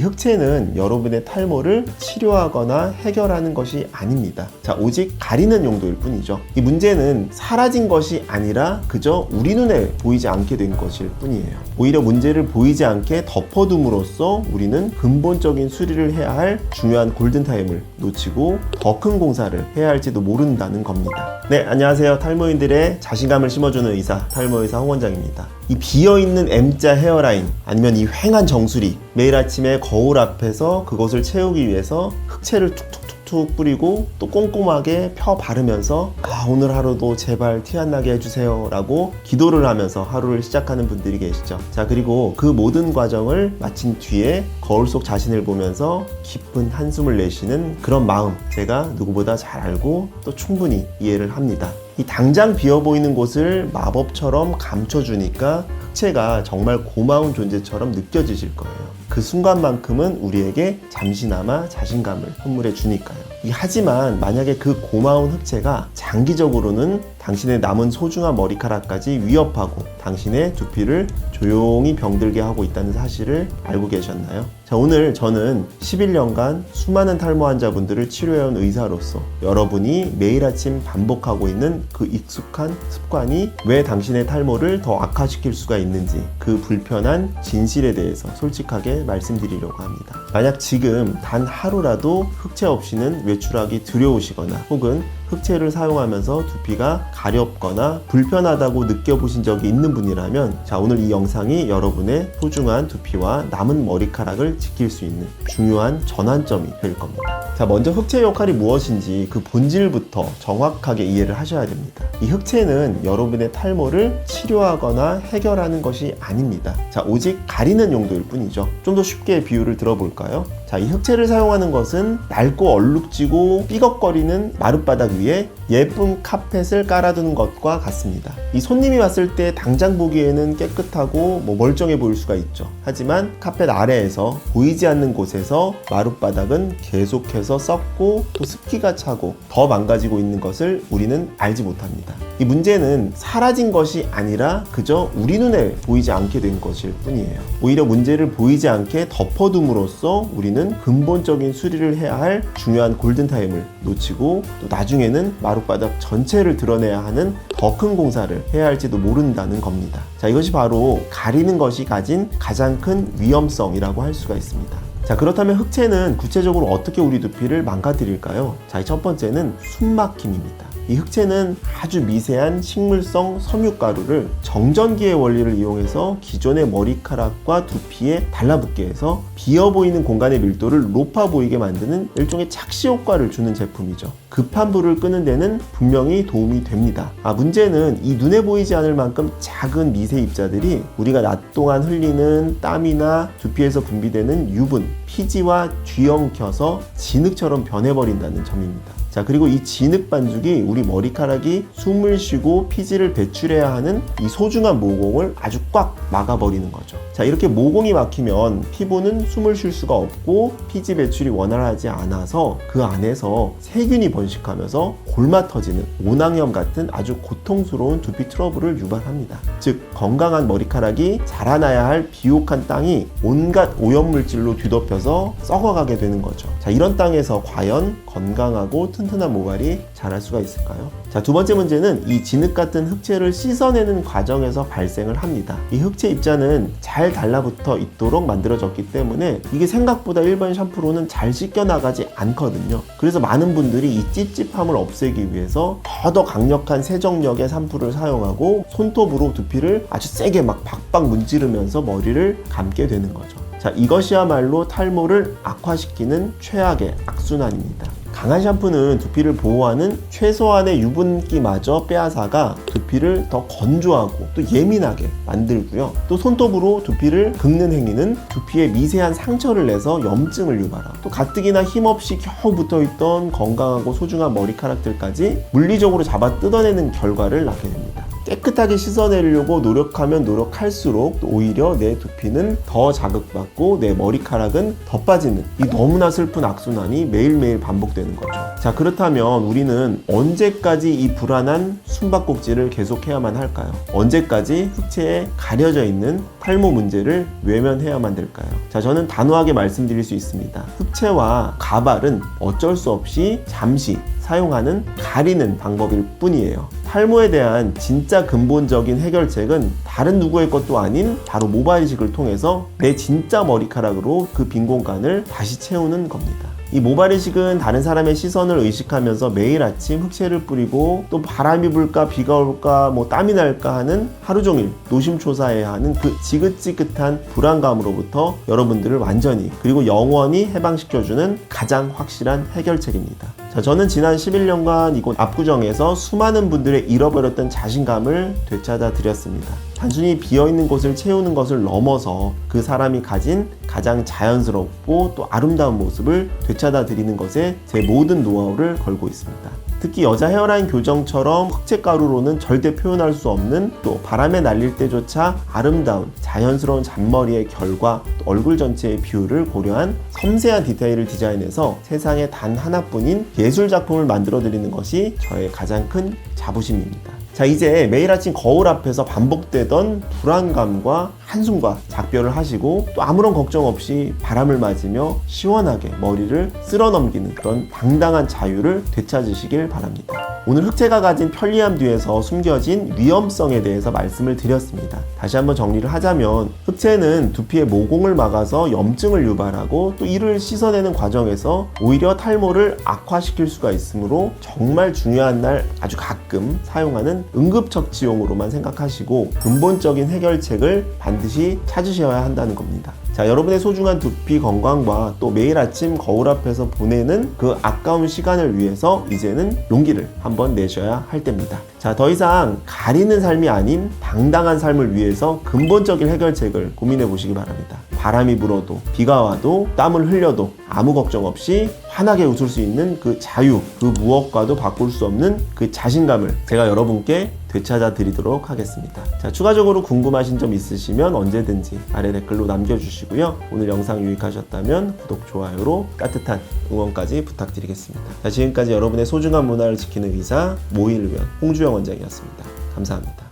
이 흑채는 여러분의 탈모를 치료하거나 해결하는 것이 아닙니다. 자, 오직 가리는 용도일 뿐이죠. 이 문제는 사라진 것이 아니라 그저 우리 눈에 보이지 않게 된 것일 뿐이에요. 오히려 문제를 보이지 않게 덮어둠으로써 우리는 근본적인 수리를 해야 할 중요한 골든타임을 놓치고 더 큰 공사를 해야 할지도 모른다는 겁니다. 네, 안녕하세요. 탈모인들의 자신감을 심어주는 의사, 탈모의사 홍원장입니다. 이 비어있는 M자 헤어라인 아니면 이 휑한 정수리 매일 아침에 거울 앞에서 그것을 채우기 위해서 흑채를 툭툭툭툭 뿌리고 또 꼼꼼하게 펴 바르면서 아 오늘 하루도 제발 티 안 나게 해주세요. 라고 기도를 하면서 하루를 시작하는 분들이 계시죠. 자 그리고 그 모든 과정을 마친 뒤에 거울 속 자신을 보면서 깊은 한숨을 내쉬는 그런 마음 제가 누구보다 잘 알고 또 충분히 이해를 합니다. 이 당장 비어 보이는 곳을 마법처럼 감춰주니까 흑채가 정말 고마운 존재처럼 느껴지실 거예요. 그 순간만큼은 우리에게 잠시나마 자신감을 선물해 주니까요. 이 하지만 만약에 그 고마운 흑채가 장기적으로는 당신의 남은 소중한 머리카락까지 위협하고 당신의 두피를 조용히 병들게 하고 있다는 사실을 알고 계셨나요? 자, 오늘 저는 11년간 수많은 탈모 환자분들을 치료해온 의사로서 여러분이 매일 아침 반복하고 있는 그 익숙한 습관이 왜 당신의 탈모를 더 악화시킬 수가 있는지 그 불편한 진실에 대해서 솔직하게 말씀드리려고 합니다. 만약 지금 단 하루라도 흑채 없이는 외출하기 두려우시거나 혹은 흑채를 사용하면서 두피가 가렵거나 불편하다고 느껴보신 적이 있는 분이라면 자 오늘 이 영상이 여러분의 소중한 두피와 남은 머리카락을 지킬 수 있는 중요한 전환점이 될 겁니다. 자 먼저 흑채 역할이 무엇인지 그 본질부터 정확하게 이해를 하셔야 됩니다. 이 흑채는 여러분의 탈모를 치료하거나 해결하는 것이 아닙니다. 자 오직 가리는 용도일 뿐이죠. 좀 더 쉽게 비유를 들어볼까요? 자, 이 흑채를 사용하는 것은 낡고 얼룩지고 삐걱거리는 마룻바닥 위에 예쁜 카펫을 깔아두는 것과 같습니다. 이 손님이 왔을 때 당장 보기에는 깨끗하고 뭐 멀쩡해 보일 수가 있죠. 하지만 카펫 아래에서 보이지 않는 곳에서 마룻바닥은 계속해서 썩고 또 습기가 차고 더 망가지고 있는 것을 우리는 알지 못합니다. 이 문제는 사라진 것이 아니라 그저 우리 눈에 보이지 않게 된 것일 뿐이에요. 오히려 문제를 보이지 않게 덮어둠으로써 우리는 근본적인 수리를 해야 할 중요한 골든타임을 놓치고 또 나중에는 마룻바닥 전체를 드러내야 하는 더 큰 공사를 해야 할지도 모른다는 겁니다. 자, 이것이 바로 가리는 것이 가진 가장 큰 위험성이라고 할 수가 있습니다. 자, 그렇다면 흑채는 구체적으로 어떻게 우리 두피를 망가뜨릴까요? 자, 첫 번째는 숨막힘입니다. 이 흑채는 아주 미세한 식물성 섬유가루를 정전기의 원리를 이용해서 기존의 머리카락과 두피에 달라붙게 해서 비어 보이는 공간의 밀도를 높아 보이게 만드는 일종의 착시 효과를 주는 제품이죠. 급한 불을 끄는 데는 분명히 도움이 됩니다. 아, 문제는 이 눈에 보이지 않을 만큼 작은 미세 입자들이 우리가 낮 동안 흘리는 땀이나 두피에서 분비되는 유분, 피지와 뒤엉켜서 진흙처럼 변해버린다는 점입니다. 자, 그리고 이 진흙 반죽이 우리 머리카락이 숨을 쉬고 피지를 배출해야 하는 이 소중한 모공을 아주 꽉 막아버리는 거죠. 자, 이렇게 모공이 막히면 피부는 숨을 쉴 수가 없고 피지 배출이 원활하지 않아서 그 안에서 세균이 번식하면서 골마 터지는 오낭염 같은 아주 고통스러운 두피 트러블을 유발합니다. 즉, 건강한 머리카락이 자라나야 할 비옥한 땅이 온갖 오염물질로 뒤덮여 서 썩어가게 되는 거죠. 자, 이런 땅에서 과연 건강하고 튼튼한 모발이 자랄 수가 있을까요? 자, 두 번째 문제는 이 진흙 같은 흑채를 씻어내는 과정에서 발생을 합니다. 이 흑채 입자는 잘 달라붙어 있도록 만들어졌기 때문에 이게 생각보다 일반 샴푸로는 잘 씻겨나가지 않거든요. 그래서 많은 분들이 이 찝찝함을 없애기 위해서 더더 강력한 세정력의 샴푸를 사용하고 손톱으로 두피를 아주 세게 막 박박 문지르면서 머리를 감게 되는 거죠. 자, 이것이야말로 탈모를 악화시키는 최악의 악순환입니다. 강한 샴푸는 두피를 보호하는 최소한의 유분기마저 빼앗아가 두피를 더 건조하고 또 예민하게 만들고요. 또 손톱으로 두피를 긁는 행위는 두피에 미세한 상처를 내서 염증을 유발하고 또 가뜩이나 힘없이 겨우 붙어있던 건강하고 소중한 머리카락들까지 물리적으로 잡아 뜯어내는 결과를 낳게 됩니다. 깨끗하게 씻어내려고 노력하면 노력할수록 오히려 내 두피는 더 자극받고 내 머리카락은 더 빠지는 이 너무나 슬픈 악순환이 매일매일 반복되는 거죠. 자, 그렇다면 우리는 언제까지 이 불안한 숨바꼭질을 계속해야만 할까요? 언제까지 흑채에 가려져 있는 탈모 문제를 외면해야만 될까요? 자, 저는 단호하게 말씀드릴 수 있습니다. 흑채와 가발은 어쩔 수 없이 잠시 사용하는 가리는 방법일 뿐이에요. 탈모에 대한 진짜 근본적인 해결책은 다른 누구의 것도 아닌 바로 모발이식을 통해서 내 진짜 머리카락으로 그 빈 공간을 다시 채우는 겁니다. 이 모발 이식은 다른 사람의 시선을 의식하면서 매일 아침 흑채를 뿌리고 또 바람이 불까 비가 올까 뭐 땀이 날까 하는 하루 종일 노심초사해야 하는 그 지긋지긋한 불안감으로부터 여러분들을 완전히 그리고 영원히 해방시켜주는 가장 확실한 해결책입니다. 자, 저는 지난 11년간 이곳 압구정에서 수많은 분들의 잃어버렸던 자신감을 되찾아 드렸습니다. 단순히 비어있는 곳을 채우는 것을 넘어서 그 사람이 가진 가장 자연스럽고 또 아름다운 모습을 되찾아 드리는 것에 제 모든 노하우를 걸고 있습니다. 특히 여자 헤어라인 교정처럼 흑채 가루로는 절대 표현할 수 없는 또 바람에 날릴 때조차 아름다운 자연스러운 잔머리의 결과 또 얼굴 전체의 비율을 고려한 섬세한 디테일을 디자인해서 세상에 단 하나뿐인 예술 작품을 만들어 드리는 것이 저의 가장 큰 자부심입니다. 자 이제 매일 아침 거울 앞에서 반복되던 불안감과 한숨과 작별을 하시고 또 아무런 걱정 없이 바람을 맞으며 시원하게 머리를 쓸어 넘기는 그런 당당한 자유를 되찾으시길 바랍니다. 오늘 흑채가 가진 편리함 뒤에서 숨겨진 위험성에 대해서 말씀을 드렸습니다. 다시 한번 정리를 하자면 흑채는 두피의 모공을 막아서 염증을 유발하고 또 이를 씻어내는 과정에서 오히려 탈모를 악화시킬 수가 있으므로 정말 중요한 날 아주 가끔 사용하는 응급처치용으로만 생각하시고 근본적인 해결책을 반드시 찾으셔야 한다는 겁니다. 자, 여러분의 소중한 두피 건강과 또 매일 아침 거울 앞에서 보내는 그 아까운 시간을 위해서 이제는 용기를 한번 내셔야 할 때입니다. 자, 더 이상 가리는 삶이 아닌 당당한 삶을 위해서 근본적인 해결책을 고민해 보시기 바랍니다. 바람이 불어도 비가 와도 땀을 흘려도 아무 걱정 없이 환하게 웃을 수 있는 그 자유, 그 무엇과도 바꿀 수 없는 그 자신감을 제가 여러분께 되찾아 드리도록 하겠습니다. 자, 추가적으로 궁금하신 점 있으시면 언제든지 아래 댓글로 남겨주시고요. 오늘 영상 유익하셨다면 구독, 좋아요로 따뜻한 응원까지 부탁드리겠습니다. 자, 지금까지 여러분의 소중한 문화를 지키는 의사 모일을 위한 홍주영 원장이었습니다. 감사합니다.